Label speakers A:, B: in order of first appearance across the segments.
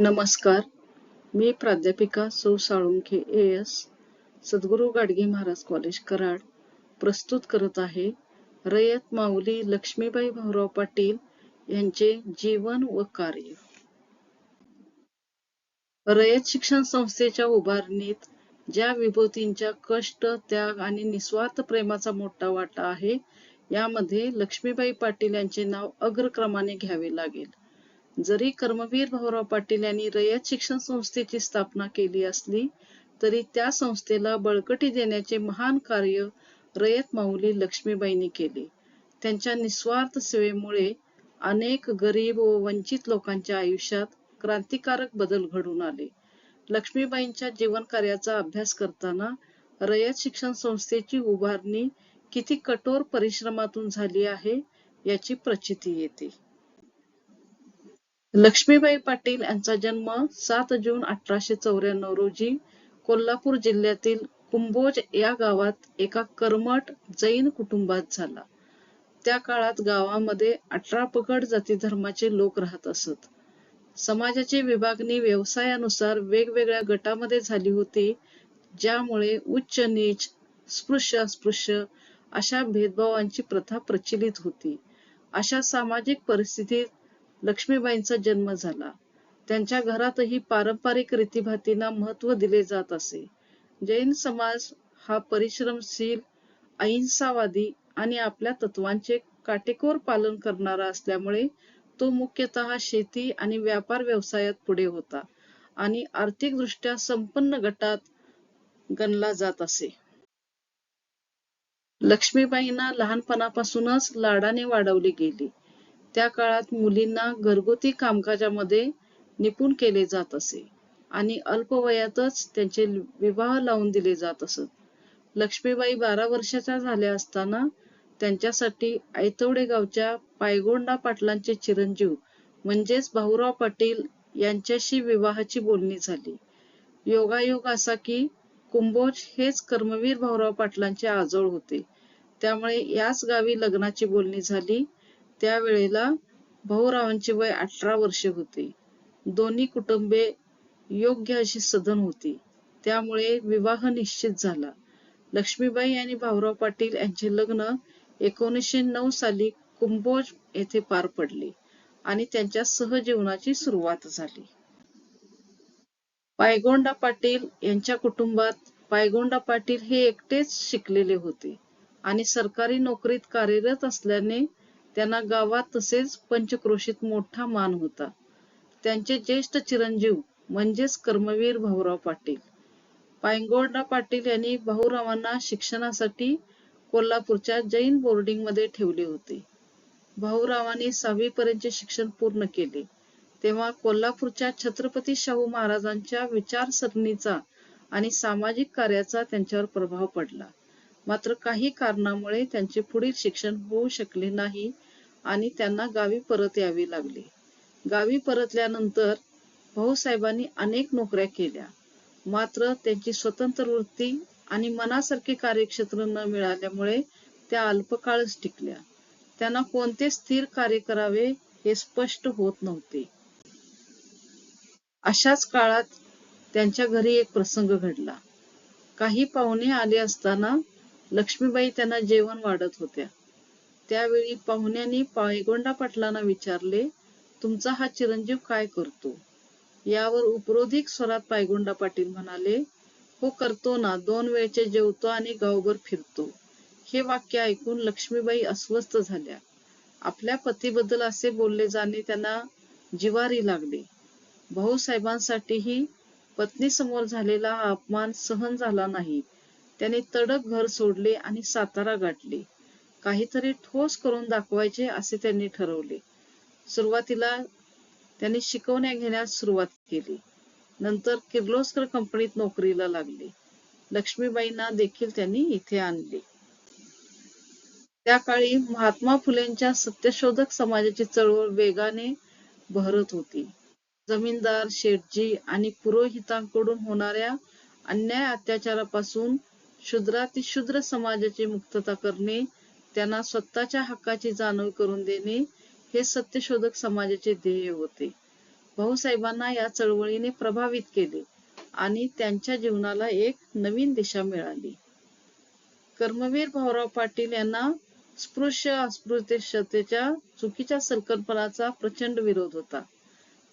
A: नमस्कार. मी प्राध्यापिका सौ Salunkhe A S Sadhguru Gadge Maharaj college Karad प्रस्तुत करत आहे रयत माऊली लक्ष्मीबाई भाऊराव पाटील यांचे जीवन व कार्य. रयत शिक्षण संस्थेच्या उभारणीत ज्या विभूतींच्या कष्ट त्याग आणि निस्वार्थ प्रेमाचा मोठा वाटा आहे यामध्ये लक्ष्मीबाई पाटील यांचे नाव अग्रक्रमाने घ्यावे लागेल. जरी कर्मवीर भाऊराव पाटील यांनी रयत शिक्षण संस्थेची स्थापना केली असली तरी त्या संस्थेला बळकटी देण्याचे महान कार्य रयत माऊली लक्ष्मीबाईंनी केले. त्यांच्या निस्वार्थ सेवेमुळे अनेक गरीब व वंचित लोकांच्या आयुष्यात क्रांतिकारक बदल घडून आले. लक्ष्मीबाईंच्या जीवन कार्याचा अभ्यास करताना रयत शिक्षण संस्थेची उभारणी किती कठोर परिश्रमातून झाली आहे याची प्रचिती येते. लक्ष्मीबाई पाटील यांचा जन्म सात जून अठराशे चौऱ्याण्णव रोजी कोल्हापूर जिल्ह्यातील कुंभोज या गावात एका कर्मठ जैन कुटुंबात झाला. त्या काळात गावामध्ये अठरा पगड जाती धर्माचे लोक राहत असत. समाजाची विभागणी व्यवसायानुसार वेगवेगळ्या गटामध्ये झाली होती ज्यामुळे उच्च नीच स्पृश्य अस्पृश्य अशा भेदभावांची प्रथा प्रचलित होती. अशा सामाजिक परिस्थितीत लक्ष्मीबाईंचा जन्म झाला. त्यांच्या घरातही पारंपरिक रीतीभातींना महत्त्व दिले जात असे. जैन समाज हा परिश्रमशील अहिंसावादी आणि आपल्या तत्वांचे काटेकोर पालन करणारा असल्यामुळे तो मुख्यतः शेती आणि व्यापार व्यवसायात पुढे होता आणि आर्थिकदृष्ट्या संपन्न गटात गणला जात असे. लक्ष्मीबाईंना लहानपणापासूनच लाडाने वाढवली गेली. त्या काळात मुलींना घरगुती कामकाजामध्ये निपुण केले जात असे आणि अल्पवयातच त्यांचे विवाह लावून दिले जात असत. लक्ष्मीबाई बारा वर्षाच्या झाल्या असताना त्यांच्यासाठी ऐतवडे गावच्या पायगोंडा पाटलांचे चिरंजीव म्हणजेच भाऊराव पाटील यांच्याशी विवाहाची बोलणी झाली. योगायोग असा की कुंभोज हेच कर्मवीर भाऊराव पाटलांचे आजोळ होते. त्यामुळे याच गावी लग्नाची बोलणी झाली. त्यावेळेला भाऊरावांचे वय अठरा वर्षे होते. दोन्ही कुटुंबे योग्य अशी सधन होती. त्यामुळे विवाह निश्चित झाला. लक्ष्मीबाई आणि भाऊराव पाटील यांचे लग्न एकोणीसशे नऊ साली कुंभोज येथे पार पडले आणि त्यांच्या सहजीवनाची सुरुवात झाली. पायगोंडा पाटील यांच्या कुटुंबात पायगोंडा पाटील हे एकटेच शिकलेले होते आणि सरकारी नोकरीत कार्यरत असल्याने त्यांना गावात तसेच पंचक्रोशीत मोठा मान होता. त्यांचे ज्येष्ठ चिरंजीव म्हणजेच कर्मवीर भाऊराव पाटील. पायगोंडा पाटील यांनी भाऊरावांना शिक्षणासाठी कोल्हापूरच्या जैन बोर्डिंगमध्ये ठेवले होते. भाऊरावांनी सहावी पर्यंतचे शिक्षण पूर्ण केले. तेव्हा कोल्हापूरच्या छत्रपती शाहू महाराजांच्या विचारसरणीचा आणि सामाजिक कार्याचा त्यांच्यावर प्रभाव पडला. मात्र काही कारणामुळे त्यांचे पुढील शिक्षण होऊ शकले नाही आणि त्यांना गावी परत यावे लागले. गावी परतल्यानंतर भाऊसाहेबांनी अनेक नोकऱ्या केल्या. मात्र त्यांची स्वतंत्र वृत्ती आणि मनासारखे कार्यक्षेत्र न मिळाल्यामुळे त्या अल्पकाळच टिकल्या. त्यांना कोणते स्थिर कार्य करावे हे स्पष्ट होत नव्हते. अशाच काळात त्यांच्या घरी एक प्रसंग घडला. काही पाहुणे आले असताना लक्ष्मीबाई त्यांना जेवण वाढत होत्या. त्यावेळी पाहुण्यांनी पायगोंडा पाटलांना विचारले तुमचा हा चिरंजीव काय करतो? यावर उपरोधिक स्वरात पायगोंडा पाटील म्हणाले हो करतो ना दोन वेळचे जेवतो आणि गावभर फिरतो. हे वाक्य ऐकून लक्ष्मीबाई अस्वस्थ झाल्या. आपल्या पतीबद्दल असे बोलले जाणे त्यांना जिवारी लागले. भाऊसाहेबांसाठीही पत्नीसमोर झालेला हा अपमान सहन झाला नाही. त्याने तडक घर सोडले आणि सातारा गाठले. काहीतरी ठोस करून दाखवायचे असे त्यांनी ठरवले. सुरुवातीला त्यांनी शिकवण्या घेण्यास सुरुवात केली. नंतर किर्लोस्कर कंपनीत नोकरीला लागले. लक्ष्मीबाईंना देखील त्यांनी इथे आणले. त्या काळी महात्मा फुलेंच्या सत्यशोधक समाजाची चळवळ वेगाने बहरत होती. जमीनदार शेठजी आणि पुरोहितांकडून होणाऱ्या अन्याय अत्याचारापासून शूद्रातिशूद्र समाजाची मुक्तता करणे त्यांना स्वतःच्या हक्काची जाणीव करून देणे हे सत्यशोधक समाजाचे ध्येय होते भाऊसाहेबांना या चळवळीने प्रभावित केले आणि त्यांच्या जीवनाला एक नवीन दिशा मिळाली. कर्मवीर भाऊराव पाटील यांना स्पृश्य अस्पृश्यतेच्या चुकीच्या संकल्पनाचा प्रचंड विरोध होता.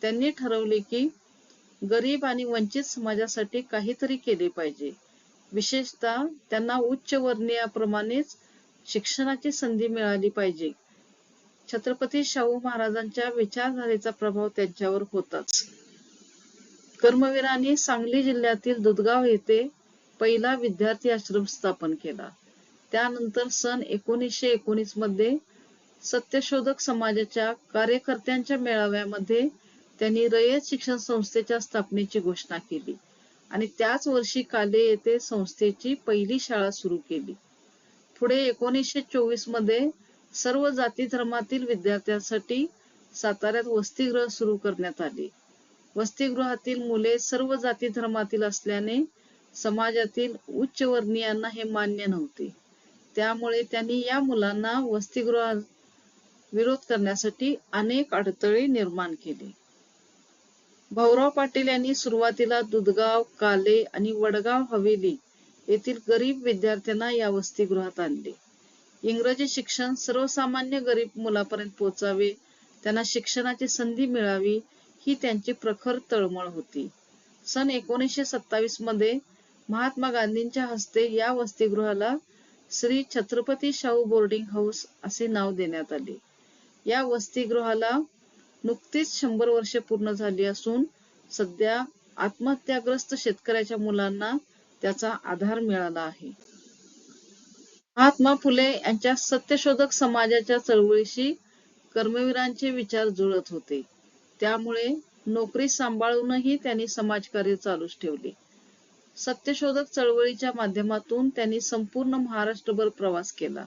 A: त्यांनी ठरवले की गरीब आणि वंचित समाजासाठी काहीतरी केले पाहिजे. विशेषतः त्यांना उच्चवर्णीयांप्रमाणेच शिक्षणाची संधी मिळाली पाहिजे. छत्रपती शाहू महाराजांच्या विचारधारेचा प्रभाव त्यांच्यावर होताच. कर्मवीरांनी सांगली जिल्ह्यातील दुधगाव येथे पहिला विद्यार्थी आश्रम स्थापन केला. त्यानंतर सन एकोणीसशे एकोणीसमध्ये सत्यशोधक समाजाच्या कार्यकर्त्यांच्या मेळाव्यामध्ये त्यांनी रयत शिक्षण संस्थेच्या स्थापनेची घोषणा केली आणि त्याच वर्षी काले येथे संस्थेची पहिली शाळा सुरू केली. पुढे एकोणीसशे चोवीसमध्ये सर्व जाती धर्मातील विद्यार्थ्यांसाठी साताऱ्यात वसतिगृह सुरू करण्यात आले. वसतिगृहातील मुले सर्व जाती धर्मातील असल्याने समाजातील उच्चवर्णीयांना हे मान्य नव्हते. त्यामुळे त्यांनी या मुलांना वसतिगृहात विरोध करण्यासाठी अनेक अडथळे निर्माण केले. भाऊराव पाटील यांनी सुरुवातीला दुधगाव, काले आणि वडगाव हवेली येथील गरीब विद्यार्थ्यांना या वसतिगृहात आणले. इंग्रजी शिक्षण सर्वसामान्य गरीब मुलापर्यंत पोहोचावे, त्यांना शिक्षणाची संधी मिळावी ही त्यांची प्रखर तळमळ होती. सन एकोणीसशे सत्तावीसमध्ये महात्मा गांधींच्या हस्ते या वसतिगृहाला श्री छत्रपती शाहू बोर्डिंग हाऊस असे नाव देण्यात आले. या वसतिगृहाला नुकतीच शंभर वर्षे पूर्ण झाली असून सध्या आत्महत्याग्रस्त शेतकऱ्याच्या मुलांना त्याचा आधार मिळाला आहे. महात्मा फुले यांच्या सत्यशोधक समाजाच्या चळवळीशी कर्मवीरांचे विचार जुळत होते. त्यामुळे नोकरी सांभाळूनही त्यांनी समाजकार्य चालूच ठेवले. सत्यशोधक चळवळीच्या माध्यमातून त्यांनी संपूर्ण महाराष्ट्रभर प्रवास केला.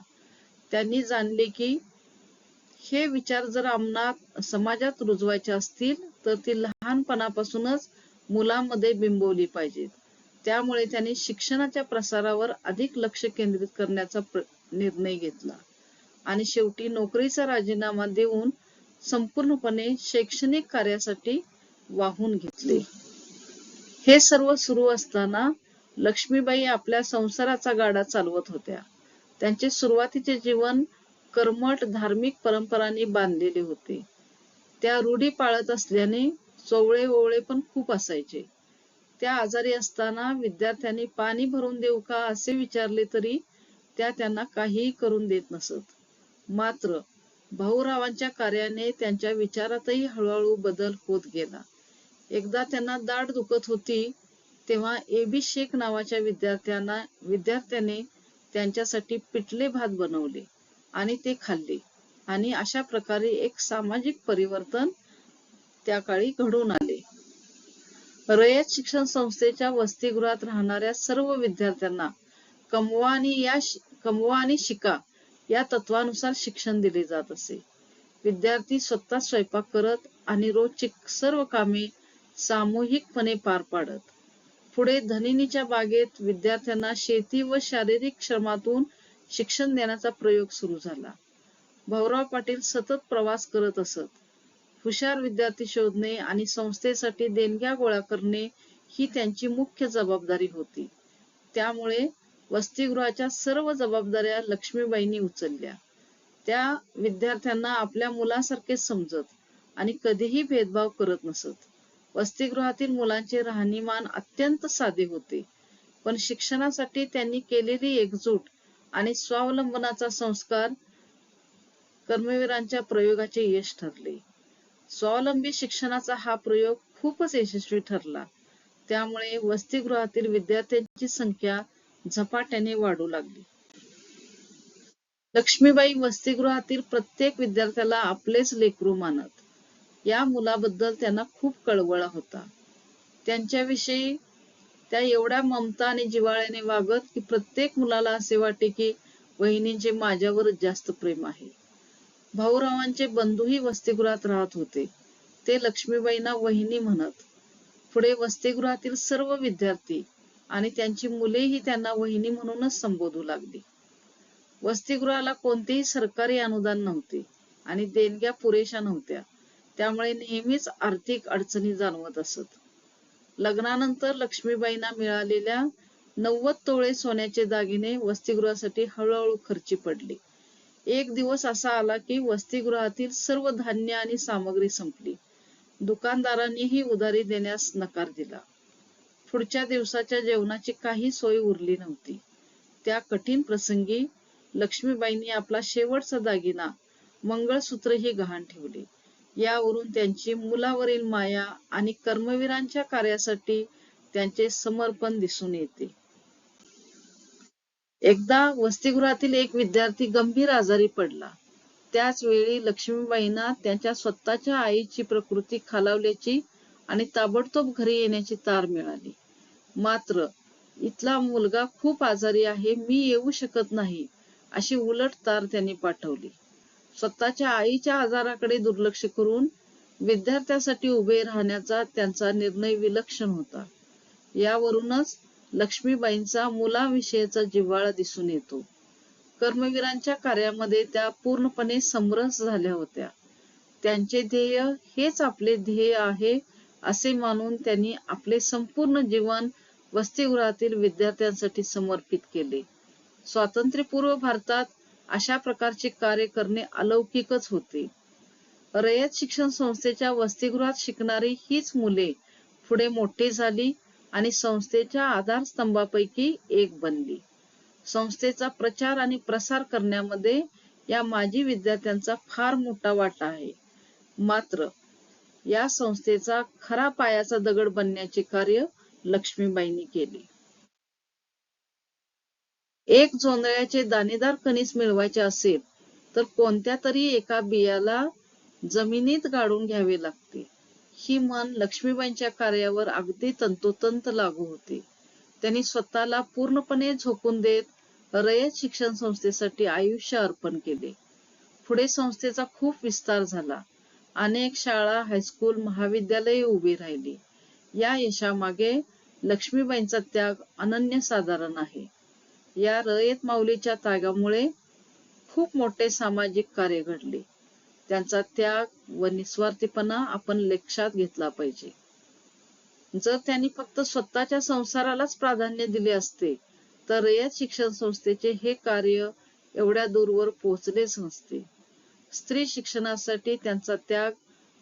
A: त्यांनी जाणले की हे विचार जर अंमलात समाजात रुजवायचे असतील तर ती लहानपणापासूनच मुलांमध्ये बिंबवली पाहिजेत. त्यामुळे त्यांनी शिक्षणाच्या प्रसारावर अधिक लक्ष केंद्रित करण्याचा निर्णय घेतला आणि शेवटी नोकरीचा राजीनामा देऊन संपूर्णपणे शैक्षणिक कार्यासाठी वाहून घेतले. हे सर्व सुरू असताना लक्ष्मीबाई आपल्या संसाराचा गाडा चालवत होत्या. त्यांचे सुरुवातीचे जीवन कर्मठ धार्मिक परंपरांनी बांधलेले होते. त्या रूढी पाळत असल्याने चोवळे-ओवळे पण खूप असायचे. त्या आजारी असताना विद्यार्थ्यांनी पाणी भरून देऊ का असे विचारले तरी त्या त्यांना काहीही करून देत नसत. मात्र भाऊरावांच्या कार्याने त्यांच्या विचारातही हळूहळू बदल होत गेला. एकदा त्यांना दाट दुखत होती तेव्हा एबी शेख नावाच्या विद्यार्थ्यांना विद्यार्थ्याने त्यांच्यासाठी पिठले भात बनवले आणि ते खाल्ले आणि अशा प्रकारे एक सामाजिक परिवर्तन त्या काळी घडून आले. रयत शिक्षण संस्थेच्या वसतिगृहात राहणाऱ्या सर्व विद्यार्थ्यांना कमवा आणि या कमवा आणि शिका या तत्वानुसार शिक्षण दिले जात असे. विद्यार्थी स्वतः स्वयंपाक करत आणि रोजची सर्व कामे सामूहिकपणे पार पाडत. पुढे धनिनीच्या बागेत विद्यार्थ्यांना शेती व शारीरिक श्रमातून शिक्षण देण्याचा प्रयोग सुरू झाला. भाऊराव पाटील सतत प्रवास करत असत. हुशार विद्यार्थी शोधणे आणि संस्थेसाठी देणग्या गोळा करणे ही त्यांची मुख्य जबाबदारी होती. त्यामुळे वसतिगृहाच्या सर्व जबाबदाऱ्या लक्ष्मीबाईंनी उचलल्या. त्या विद्यार्थ्यांना आपल्या मुलासारखे समजत आणि कधीही भेदभाव करत नसत. वसतिगृहातील मुलांचे राहणीमान अत्यंत साधे होते. पण शिक्षणासाठी त्यांनी केलेली एकजूट आणि स्वावलंबनाचा संस्कार कर्मवीरांच्या प्रयोगाचे यश ठरले. स्वावलंबी शिक्षणाचा हा प्रयोग खूपच यशस्वी ठरला. त्यामुळे वसतिगृहातील विद्यार्थ्यांची संख्या झपाट्याने वाढू लागली. लक्ष्मीबाई वसतिगृहातील प्रत्येक विद्यार्थ्याला आपलेच लेकरू मानत. या मुलाबद्दल त्यांना खूप कळवळा होता. त्यांच्याविषयी त्या एवढ्या ममता आणि जिव्हाळ्याने वागत की प्रत्येक मुलाला असे वाटे की वहिनींचे माझ्यावर जास्त प्रेम आहे. भाऊरावांचे बंधूही वसतिगृहात राहत होते. ते लक्ष्मीबाईंना वहिनी म्हणत. पुढे वसतिगृहातील सर्व विद्यार्थी आणि त्यांची मुलेही त्यांना वहिनी म्हणूनच संबोधू लागली. वसतिगृहाला कोणतेही सरकारी अनुदान नव्हते आणि देणग्या पुरेशा नव्हत्या. त्यामुळे नेहमीच आर्थिक अडचणी जाणवत असत लग्नानंतर लक्ष्मीबाईंना मिळालेल्या नव्वद तोळे सोन्याचे दागिने वसतिगृहासाठी हळूहळू खर्ची पडले. एक दिवस असा आला की वसतिगृहातील सर्व धान्य आणि सामग्री संपली. दुकानदारांनीही उधारी देण्यास नकार दिला. पुढच्या दिवसाच्या जेवणाची काही सोय उरली नव्हती. त्या कठीण प्रसंगी लक्ष्मीबाईंनी आपला शेवटचा दागिना मंगळसूत्रही गहाण ठेवले. यावरून त्यांची मुलावरील माया आणि कर्मवीरांच्या कार्यासाठी त्यांचे समर्पण दिसून येते. एकदा वसतिगृहातील एक विद्यार्थी गंभीर आजारी पडला. त्याच वेळी लक्ष्मीबाईंना त्यांच्या स्वतःच्या आईची प्रकृती खालावल्याची आणि ताबडतोब घरी येण्याची तार मिळाली. मात्र इथला मुलगा खूप आजारी आहे मी येऊ शकत नाही अशी उलट तार त्यांनी पाठवली. स्वतःच्या आईच्या आजाराकडे दुर्लक्ष करून विद्यार्थ्यासाठी उभे राहण्याचा त्यांचा निर्णय विलक्षण होता. यावरूनच लक्ष्मीबाईंचा मुलाविषयीचा जिव्हाळा दिसून येतो. कर्मवीरांच्या कार्यामध्ये त्या पूर्णपणे समरस झाल्या होत्या. त्यांचे ध्येय हेच आपले ध्येय आहे असे मानून त्यांनी आपले संपूर्ण जीवन वसतिगृहातील विद्यार्थ्यांसाठी समर्पित केले. स्वातंत्र्यपूर्व भारतात अशा प्रकारचे कार्य करणे अलौकिकच होते. रयत शिक्षण संस्थेच्या वसतिगृहात शिकणारी हीच मुले पुढे मोठी झाली आणि संस्थेच्या आधारस्तंभापैकी एक बनली. संस्थेचा प्रचार आणि प्रसार करण्यामध्ये या माजी विद्यार्थ्यांचा फार मोठा वाटा आहे. मात्र या संस्थेचा खरा पायाचा दगड बनण्याचे कार्य लक्ष्मीबाईंनी केले. एक जोंधळ्याचे दाणेदार कणीस मिळवायचे असेल तर कोणत्या तरी एका बियाला जमिनीत गाडून घ्यावे लागते. ही मन लक्ष्मीबाईंच्या कार्यावर अगदी तंतोतंत लागू होते. त्यांनी स्वतःला पूर्णपणे झोकून देत रयत शिक्षण संस्थेसाठी आयुष्य अर्पण केले. पुढे संस्थेचा खूप विस्तार झाला. अनेक शाळा हायस्कूल महाविद्यालये उभी राहिली. या यशामागे लक्ष्मीबाईंचा त्याग अनन्यसाधारण आहे. या रयत माऊलीच्या त्यागामुळे खूप मोठे सामाजिक कार्य घडले. त्यांचा त्याग व निस्वार्थीपणा आपण लक्षात घेतला पाहिजे. जर त्यांनी फक्त स्वतःच्या संसारालाच प्राधान्य दिले असते तर रयत शिक्षण संस्थेचे हे कार्य एवढ्या दूरवर पोहोचलेच नसते. स्त्री शिक्षणासाठी त्यांचा त्याग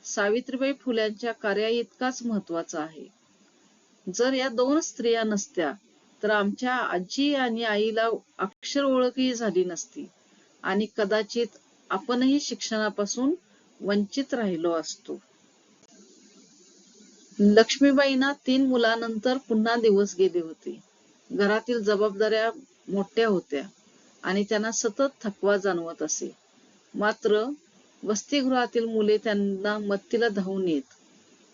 A: सावित्रीबाई फुल्यांच्या कार्या इतकाच महत्त्वाचा आहे. जर या दोन स्त्रिया नसत्या तर आमच्या आजी आणि आईला अक्षर ओळखही झाली नसती. आणि कदाचित आपणही शिक्षणापासून वंचित राहिलो असतो. लक्ष्मीबाईंना तीन मुलानंतर पुन्हा दिवस गेले होते. घरातील जबाबदाऱ्या मोठ्या होत्या आणि त्यांना सतत थकवा जाणवत असे. मात्र वसतिगृहातील मुले त्यांना मत्तीला धावून येत.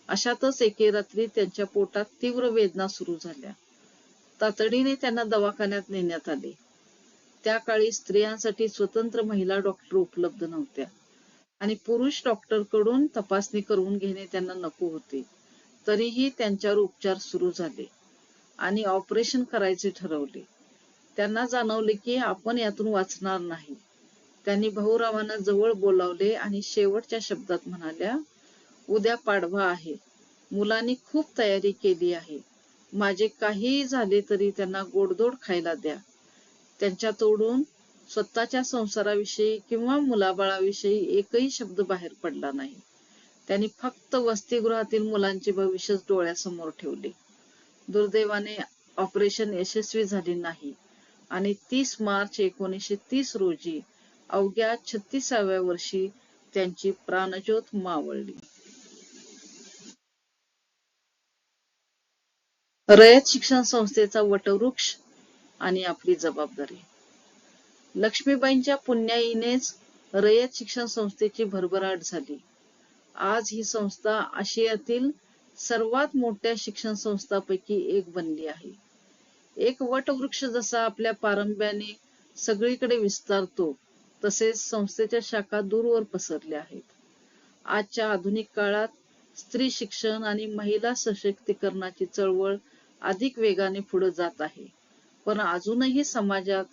A: अशातच एके रात्री त्यांच्या पोटात तीव्र वेदना सुरू झाल्या. तातडीने त्यांना दवाखान्यात नेण्यात आले. त्या काळी स्त्रियांसाठी स्वतंत्र महिला डॉक्टर उपलब्ध नव्हत्या. आणि पुरुष डॉक्टरकडून तपासणी करून घेणे त्यांना नको होते. तरीही त्यांच्यावर उपचार सुरू झाले आणि ऑपरेशन करायचे ठरवले. त्यांना जाणवले की आपण यातून वाचणार नाही. त्यांनी भाऊरावांना जवळ बोलावले आणि शेवटच्या शब्दात म्हणाल्या उद्या पाडवा आहे. मुलांनी खूप तयारी केली आहे. माझे काहीही झाले तरी त्यांना गोडदोड खायला द्या. त्यांच्या तोडून स्वतःच्या संसाराविषयी किंवा मुलाबाळाविषयी एकही शब्द बाहेर पडला नाही. त्यांनी फक्त वसतिगृहातील मुलांचे भविष्य डोळ्यासमोर ठेवले. दुर्दैवाने ऑपरेशन यशस्वी झाले नाही आणि तीस मार्च एकोणीसशे तीस रोजी अवघ्या छत्तीसाव्या वर्षी त्यांची प्राणज्योत मावळली. रयत शिक्षण संस्थेचा वटवृक्ष आणि आपली जबाबदारी. लक्ष्मीबाईंच्या पुण्याईनेच रयत शिक्षण संस्थेची भरभराट झाली. आज ही संस्था आशियातील सर्वात मोठ्या शिक्षण संस्थापैकी एक बनली आहे. एक वटवृक्ष जसा आपल्या पारंब्याने सगळीकडे विस्तारतो तसेच संस्थेच्या शाखा दूरवर पसरल्या आहेत. आजच्या आधुनिक काळात स्त्री शिक्षण आणि महिला सशक्तीकरणाची चळवळ अधिक वेगाने पुढे जात आहे. पण अजूनही समाजात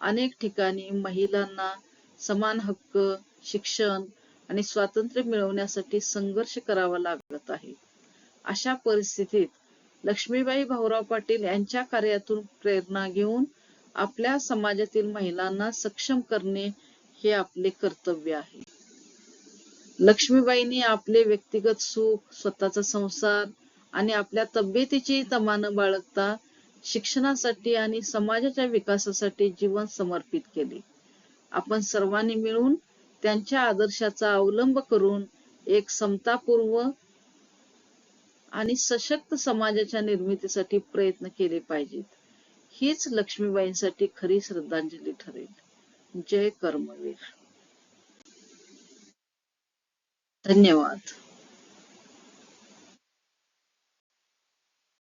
A: अनेक ठिकाणी महिलांना समान हक्क शिक्षण आणि स्वातंत्र्य मिळवण्यासाठी संघर्ष करावा लागत आहे. अशा परिस्थितीत लक्ष्मीबाई भाऊराव पाटील यांच्या कार्यातून प्रेरणा घेऊन आपल्या समाजातील महिलांना सक्षम करणे हे आपले कर्तव्य आहे. लक्ष्मीबाईंनी आपले व्यक्तिगत सुख स्वतःचा संसार आणि आपल्या तब्येतीची तमा न बाळगता शिक्षणासाठी आणि समाजाच्या विकासासाठी जीवन समर्पित केले. आपण सर्वांनी मिळून त्यांच्या आदर्शाचा अवलंब करून एक समतापूर्व आणि सशक्त समाजाच्या निर्मितीसाठी प्रयत्न केले पाहिजेत. हीच लक्ष्मीबाईंसाठी खरी श्रद्धांजली ठरेल. जय कर्मवीर. धन्यवाद.